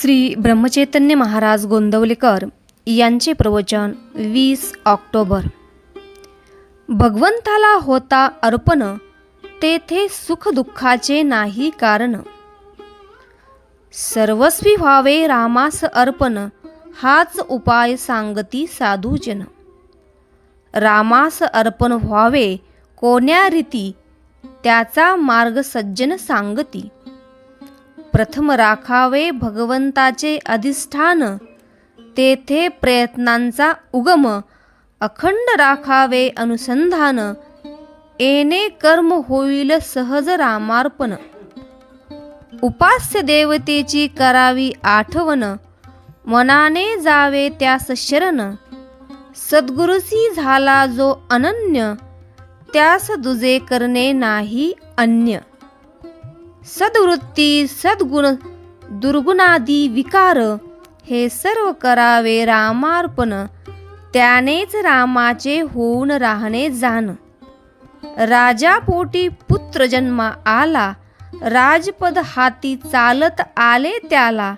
श्री ब्रह्मचैतन्य महाराज गोंदवलेकर यांचे प्रवचन वीस ऑक्टोबर. भगवंताला होता अर्पण तेथे सुखदुःखाचे नाही कारण. सर्वस्वी व्हावे रामास अर्पण हाच उपाय सांगती साधूजन. रामास अर्पण व्हावे कोण्या रीती त्याचा मार्ग सज्जन सांगती. प्रथम राखावे भगवंताचे अधिष्ठान तेथे प्रयत्नांचा उगम अखंड राखावे अनुसंधान येणे कर्म होईल सहज रामार्पण. उपास्य देवतेची करावी आठवण मनाने जावे त्यास शरण. सद्गुरुसी झाला जो अनन्य त्यास दुजे करणे नाही अन्य. सद्वृत्ती सद्गुण दुर्गुणादी विकार हे सर्व करावे रामार्पण. त्यानेच रामाचे होऊन राहणे जाण. राजापोटी पुत्र जन्मा आला. राजपद हाती चालत आले त्याला.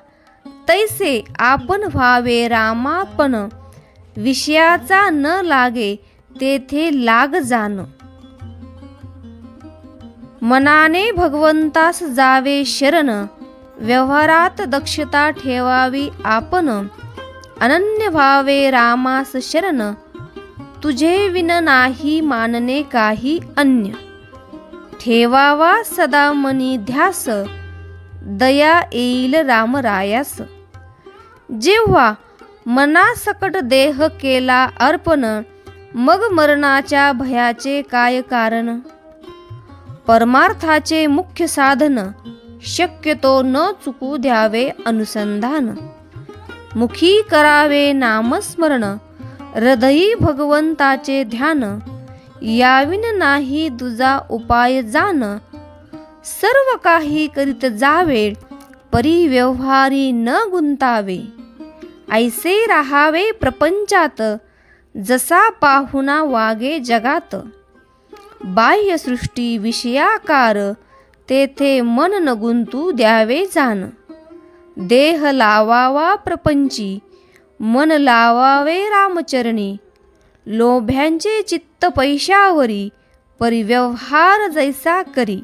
तैसे आपण व्हावे रामापण विषयाचा न लागे तेथे लाग जाण. मनाने भगवंतास जावे शरण व्यवहारात दक्षता ठेवावी आपण अनन्य भावे रामास शरण तुझे विन नाही मानणे काही अन्य. ठेवावा सदा मनी ध्यास दया येईल रामरायास जेव्हा मनासकट देह केला अर्पण मग मरणाच्या भयाचे काय कारण? परमार्थाचे मुख्य साधन शक्यतो न चुकू द्यावे अनुसंधान. मुखी करावे नामस्मरण हृदयी भगवंताचे ध्यान याविन नाही दुजा उपाय जाण. सर्व काही करीत जावे परी व्यवहारी न गुंतावे. ऐसे राहावे प्रपंचात जसा पाहुणा वागे जगात. बाह्यसृष्टी विषयाकार तेथे मन न गुंतू द्यावे जाण. देह लावावा प्रपंची मन लावावे रामचरणी. लोभ्यांचे चित्त पैशावरी परिव्यवहार जैसा करी.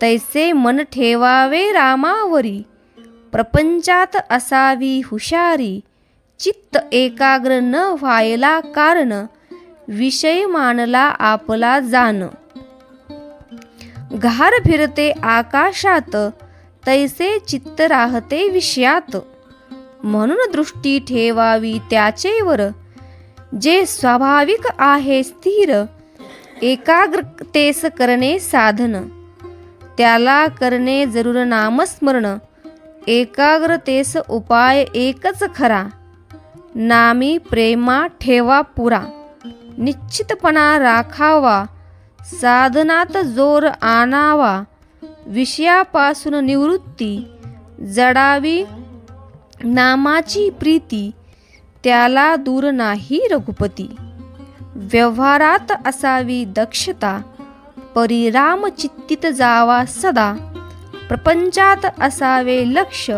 तैसे मन ठेवावे रामावरी प्रपंचात असावी हुशारी. चित्त एकाग्र न व्हायला कारण विषय मानला आपला जाण. घार फिरते आकाशात तैसे चित्त राहते विषयात. म्हणून दृष्टी ठेवावी त्याचेवर. जे स्वाभाविक आहे स्थिर एकाग्रतेस करणे साधन. त्याला करणे जरूर नामस्मरण. एकाग्रतेस उपाय एकच खरा. नामी प्रेमा ठेवा पुरा. निश्चितपणा राखावा साधनात जोर आणावा विषयापासून निवृत्ती जडावी नामाची प्रीती त्याला दूर नाही रघुपती. व्यवहारात असावी दक्षता परिराम चित्तित जावा सदा. प्रपंचात असावे लक्ष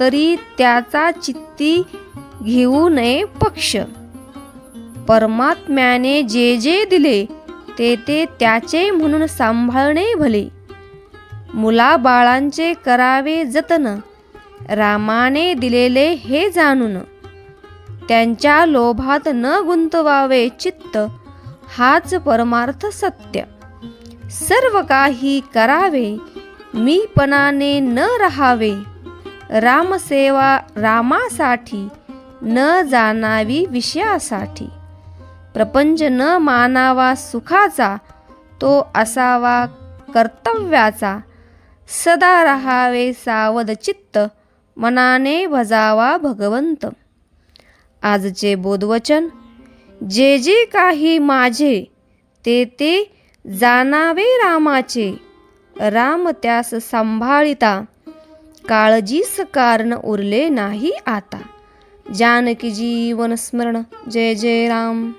तरी त्याचा चित्ती घेऊ नये पक्ष. परमात्म्याने जे जे दिले ते ते त्याचे म्हणून सांभाळणे भले. मुलाबाळांचे करावे जतन रामाने दिलेले हे जाणून. त्यांच्या लोभात न गुंतवावे चित्त हाच परमार्थ सत्य. सर्व काही करावे मीपणाने न राहावे. रामसेवा रामासाठी न जाणावी विषयासाठी. प्रपंच न मानावा सुखाचा तो असावा कर्तव्याचा. सदा राहावे सावध चित्त मनाने भजावा भगवंत. आजचे बोधवचन जे जे काही माझे ते ते जाणावे रामाचे. राम त्यास सांभाळिता काळजीस कारण उरले नाही आता. जानकी जीवन स्मरण जय जय राम.